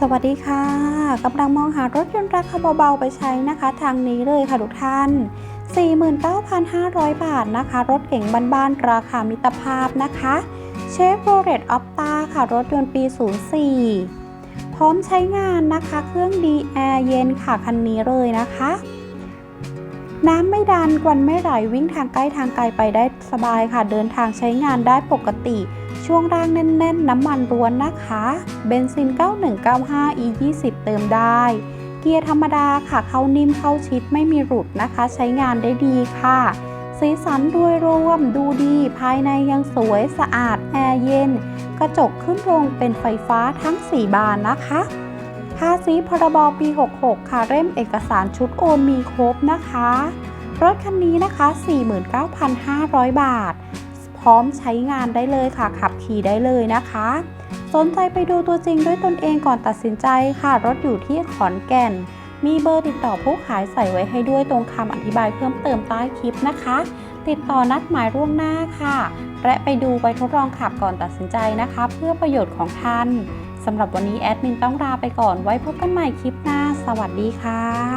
สวัสดีค่ะกำลังมองหารถยนต์ราคาเบาๆไปใช้นะคะ ทางนี้เลยค่ะทุกท่าน 49,500 บาทนะคะ รถเก๋งบ้านๆราคามิตรภาพนะคะเชฟโรเลตออฟตาค่ะ รถยนต์ปี 04 พร้อมใช้งานนะคะ เครื่องดีแอร์เย็นค่ะ คันนี้เลยนะคะ น้ำไม่ดันกวนไม่ไหลวิ่งทางใกล้ทางไกลไปได้สบายค่ะ เดินทางใช้งานได้ปกติ ช่วงล่างแน่น ๆ น้ำมันล้วนนะคะ เบนซิน 9195 e 20 เติมได้ เกียร์ธรรมดาค่ะ เข้านิ่มเข้าชิดไม่มีหลุดนะคะ ใช้งานได้ดีค่ะ สีสันโดยรวมดูดี ภายในยังสวยสะอาดแอร์เย็น กระจกขึ้นลงเป็นไฟฟ้าทั้ง 4 บานนะคะาษีพรบปี 66 ค่ะเร่มเอกสารชุดโอนมีครบนะคะ รถคันนี้นะคะ 49,500 บาท พร้อมใช้งานได้เลยค่ะ ขับขี่ได้เลยนะคะ สนใจไปดูตัวจริงด้วยตนเองก่อนตัดสินใจค่ะ รถอยู่ที่ขอนแก่น มีเบอร์ติดต่อผู้ขายใส่ไว้ให้ด้วยตรงคำอธิบายเพิ่มเติมใต้คลิปนะคะ ติดต่อนัดหมายล่วงหน้าค่ะ และไปดูไปทดลองขับก่อนตัดสินใจนะคะ เพื่อประโยชน์ของท่าน สำหรับวันนี้แอดมินต้องลาไปก่อนไว้พบกันใหม่คลิปหน้า สวัสดีค่ะ